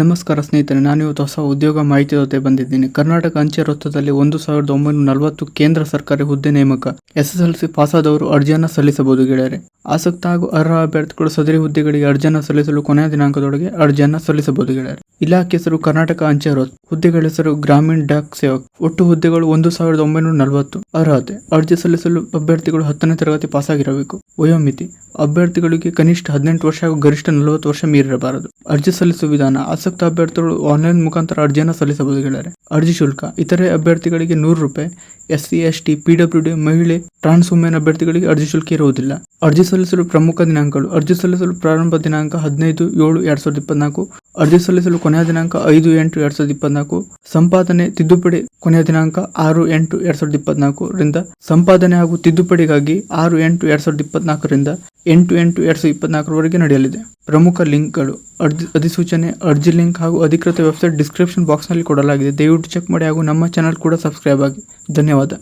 ನಮಸ್ಕಾರ ಸ್ನೇಹಿತರೆ, ನಾನು ಇವತ್ತು ಹೊಸ ಉದ್ಯೋಗ ಮಾಹಿತಿ ಜೊತೆ ಬಂದಿದ್ದೀನಿ. ಕರ್ನಾಟಕ ಅಂಚೆ ವೃತ್ತದಲ್ಲಿ ಒಂದು ಸಾವಿರದ ಒಂಬೈನೂರ ನಲವತ್ತು ಕೇಂದ್ರ ಸರ್ಕಾರಿ ಹುದ್ದೆ ನೇಮಕ. ಎಸ್ಎಸ್ಎಲ್ಸಿ ಪಾಸಾದವರು ಅರ್ಜಿಯನ್ನು ಸಲ್ಲಿಸಬಹುದು ಗೆಳೆಯರೆ. ಆಸಕ್ತ ಹಾಗೂ ಅರ್ಹ ಅಭ್ಯರ್ಥಿಗಳು ಸದರಿ ಹುದ್ದೆಗಳಿಗೆ ಅರ್ಜಿಯನ್ನು ಸಲ್ಲಿಸಲು ಕೊನೆಯ ದಿನಾಂಕದೊಳಗೆ ಅರ್ಜಿಯನ್ನು ಸಲ್ಲಿಸಬಹುದು ಗೆಳೆಯರೆ. ಇಲಾಖೆ ಹೆಸರು ಕರ್ನಾಟಕ ಅಂಚೆ ವೃತ್ತ. ಹುದ್ದೆಗಳ ಹೆಸರು ಗ್ರಾಮೀಣ ಡಾಕ್ ಸೇವಕ್. ಒಟ್ಟು ಹುದ್ದೆಗಳು ಒಂದು ಸಾವಿರದ ಒಂಬೈನೂರ ನಲವತ್ತು. ಅರ್ಹತೆ, ಅರ್ಜಿ ಸಲ್ಲಿಸಲು ಅಭ್ಯರ್ಥಿಗಳು ಹತ್ತನೇ ತರಗತಿ ಪಾಸಾಗಿರಬೇಕು. ವಯೋಮಿತಿ, ಅಭ್ಯರ್ಥಿಗಳಿಗೆ ಕನಿಷ್ಠ ಹದಿನೆಂಟು ವರ್ಷ ಹಾಗೂ ಗರಿಷ್ಠ ನಲವತ್ತು ವರ್ಷ ಮೀರಿರಬಾರದು. ಅರ್ಜಿ ಸಲ್ಲಿಸುವ ವಿಧಾನ ಆಸಕ್ತ ಅಭ್ಯರ್ಥಿಗಳು ಆನ್ಲೈನ್ ಮುಖಾಂತರ ಅರ್ಜಿಯನ್ನು ಸಲ್ಲಿಸಬಹುದು ಗೆಳೆಯರೆ. ಅರ್ಜಿ ಶುಲ್ಕ, ಇತರೆ ಅಭ್ಯರ್ಥಿಗಳಿಗೆ ನೂರು ರೂಪಾಯಿ S C S T P W D, ಮಹಿಳೆ ಟ್ರಾನ್ಸ್ ವುಮೆನ್ ಅಭ್ಯರ್ಥಿಗಳಿಗೆ ಅರ್ಜಿ ಶುಲ್ಕ ಇರುವುದಿಲ್ಲ. ಅರ್ಜಿ ಸಲ್ಲಿಸಲು ಪ್ರಮುಖ ದಿನಾಂಕಗಳು, ಅರ್ಜಿ ಸಲ್ಲಿಸಲು ಪ್ರಾರಂಭ ದಿನಾಂಕ ಹದಿನೈದು ಏಳು ಎರಡ್ ಸಾವಿರದ ಇಪ್ಪತ್ನಾಲ್ಕು, ಅರ್ಜಿ ಸಲ್ಲಿಸಲು ಕೊನೆಯ ದಿನಾಂಕ ಐದು ಎಂಟು ಎರಡ್ ಸಾವಿರದ ಇಪ್ಪತ್ನಾಲ್ಕು, ಸಂಪಾದನೆ ತಿದ್ದುಪಡಿ ಕೊನೆಯ ದಿನಾಂಕ ಆರು ಎಂಟು ಎರಡ್ ಸಾವಿರದ ಇಪ್ಪತ್ನಾಲ್ಕು ರಿಂದ ಸಂಪಾದನೆ ಹಾಗೂ ತಿದ್ದುಪಡಿಗಾಗಿ ಆರು ಎಂಟು ಎರಡ್ ಸಾವಿರದ ಇಪ್ಪತ್ನಾಲ್ಕರಿಂದ ಎಂಟು ಎಂಟು ಎರಡು ಸಾವಿರದ ಇಪ್ಪತ್ನಾಲ್ಕರವರೆಗೆ ನಡೆಯಲಿದೆ. ಪ್ರಮುಖ ಲಿಂಕ್ಗಳು, ಅರ್ಜಿ, ಅಧಿಸೂಚನೆ, ಅರ್ಜಿ ಲಿಂಕ್ ಹಾಗೂ ಅಧಿಕೃತ ವೆಬ್ಸೈಟ್ ಡಿಸ್ಕ್ರಿಪ್ಷನ್ ಬಾಕ್ಸ್ನಲ್ಲಿ ಕೊಡಲಾಗಿದೆ. ದಯವಿಟ್ಟು ಚೆಕ್ ಮಾಡಿ ಹಾಗೂ ನಮ್ಮ ಚಾನಲ್ ಕೂಡ ಸಬ್ಸ್ಕ್ರೈಬ್ ಆಗಿ. ಧನ್ಯವಾದ.